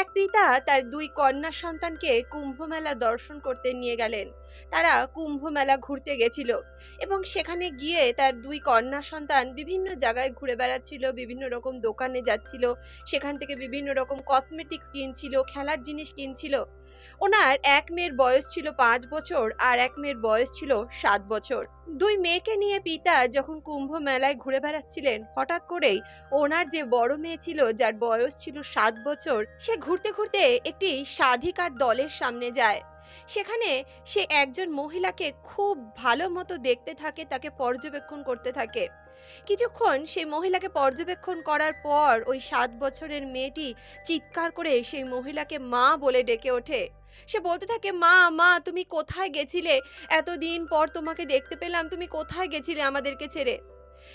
এক পিতা তার দুই কন্যা সন্তানকে কুম্ভ মেলা দর্শন করতে নিয়ে গেলেন। তারা কুম্ভ মেলা ঘুরতে গেছিল এবং সেখানে গিয়ে তার দুই কন্যা সন্তান বিভিন্ন জায়গায় ঘুরে বেড়াচ্ছিল, বিভিন্ন রকম দোকানে যাচ্ছিল, সেখান থেকে বিভিন্ন রকম কসমেটিক্স কিনছিল, খেলার জিনিস কিনছিল। ওনার এক মেয়ের বয়স ছিল পাঁচ বছর আর এক মেয়ের বয়স ছিল সাত বছর। দুই মেয়েকে নিয়ে পিতা যখন কুম্ভ মেলায় ঘুরে বেড়াচ্ছিলেন, হঠাৎ করেই ওনার যে বড় মেয়ে ছিল, যার বয়স ছিল সাত বছর, সে ঘুরতে ঘুরতে একটি সাধিকার দলের সামনে যায়। সেখানে সে একজন মহিলাকে খুব ভালো মতো দেখতে থাকে, তাকে পর্যবেক্ষণ করতে থাকে। কিছুক্ষণ সেই মহিলাকে পর্যবেক্ষণ করার পর ওই সাত বছরের মেয়েটি চিৎকার করে সেই মহিলাকে মা বলে ডেকে ওঠে। সে বলতে থাকে, মা মা, তুমি কোথায় গেছিলে? এতদিন পর তোমাকে দেখতে পেলাম, তুমি কোথায় গেছিলে আমাদেরকে ছেড়ে?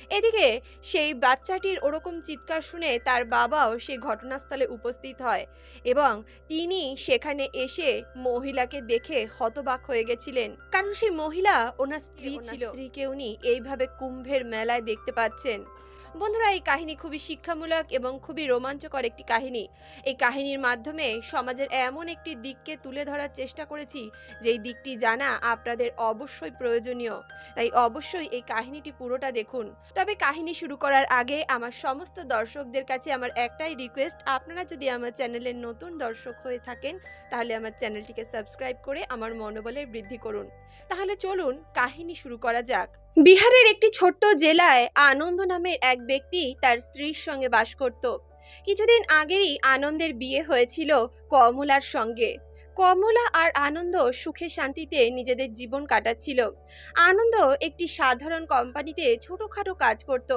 এদিকে সেই বাচ্চাটির ওরকম চিৎকার শুনে তার বাবাও সেই ঘটনাস্থলে উপস্থিত হয় এবং তিনি সেখানে এসে মহিলাকে দেখে হতবাক হয়ে গেছিলেন। কারণ সেই মহিলা ওনার স্ত্রী ছিল। স্ত্রীকে উনি এইভাবে কুম্ভের মেলায় দেখতে পাচ্ছেন। বন্ধুরা এই কাহিনী খুবই শিক্ষামূলক এবং খুবই রোমাঞ্চকর একটি কাহিনী। এই কাহিনীর মাধ্যমে সমাজের এমন একটি দিককে তুলে ধরার চেষ্টা করেছি যেই দিকটি জানা আপনাদের অবশ্যই প্রয়োজনীয়। তাই অবশ্যই এই কাহিনীটি পুরোটা দেখুন। তবে কাহিনী শুরু করার আগে আমার সমস্ত দর্শকদের কাছে আমার একটাই রিকোয়েস্ট আপনারা যদি আমার চ্যানেলের নতুন দর্শক হয়ে থাকেন, তাহলে আমার চ্যানেলটিকে সাবস্ক্রাইব করে আমার মনোবলের বৃদ্ধি করুন। তাহলে চলুন কাহিনী শুরু করা যাক। বিহারের একটি ছোট্ট জেলায় আনন্দ নামের এক ব্যক্তি তার স্ত্রীর সঙ্গে বাস করত। কিছুদিন আগেরই আনন্দের বিয়ে হয়েছিল কমলার সঙ্গে। কমলা আর আনন্দ সুখে শান্তিতে নিজেদের জীবন কাটাচ্ছিল। আনন্দ একটি সাধারণ কোম্পানিতে ছোটখাটো কাজ করত।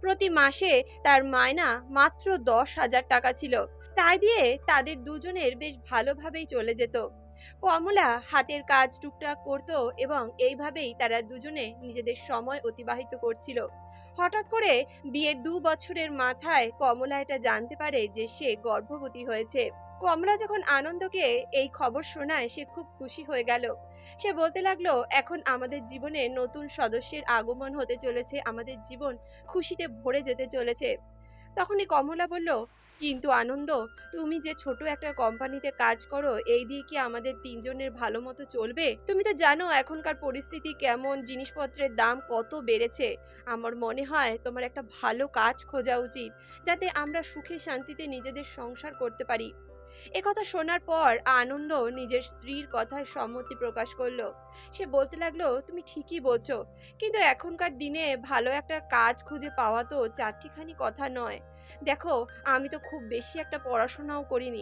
প্রতি মাসে তার মায়না মাত্র দশ হাজার টাকা ছিল। তাই দিয়ে তাদের দুজনের বেশ ভালোভাবেই চলে যেত। কমলা হাতের কাজ টুকটাক করত এবং এইভাবেই তারা দুজনে নিজেদের সময় অতিবাহিত করছিল। হঠাৎ করে বিয়ের দু বছরের মাথায় কমলা এটা জানতে পারে যে সে গর্ভবতী হয়েছে। কমলা যখন আনন্দকে এই খবর শোনায়, সে খুব খুশি হয়ে গেল। সে বলতে লাগল, এখন আমাদের জীবনে নতুন সদস্যের আগমন হতে চলেছে, আমাদের জীবন খুশিতে ভরে যেতে চলেছে। তখনই কমলা বলল, কিন্তু আনন্দ, তুমি যে ছোট একটা কোম্পানিতে কাজ করো, এই দিয়ে কি আমাদের তিনজনের ভালো মতো চলবে? তুমি তো জানো এখনকার পরিস্থিতি কেমন, জিনিসপত্রের দাম কত বেড়েছে। আমার মনে হয় তোমার একটা ভালো কাজ খোঁজা উচিত, যাতে আমরা সুখে শান্তিতে নিজেদের সংসার করতে পারি। একথা শোনার পর আনন্দ নিজের স্ত্রীর কথায় সম্মতি প্রকাশ করল। সে বলতে লাগল, তুমি ঠিকই বলছো, কিন্তু এখনকার দিনে ভালো একটা কাজ খুঁজে পাওয়া তো চারটিখানি কথা নয়। দেখো, আমি তো খুব বেশি একটা পড়াশোনাও করিনি।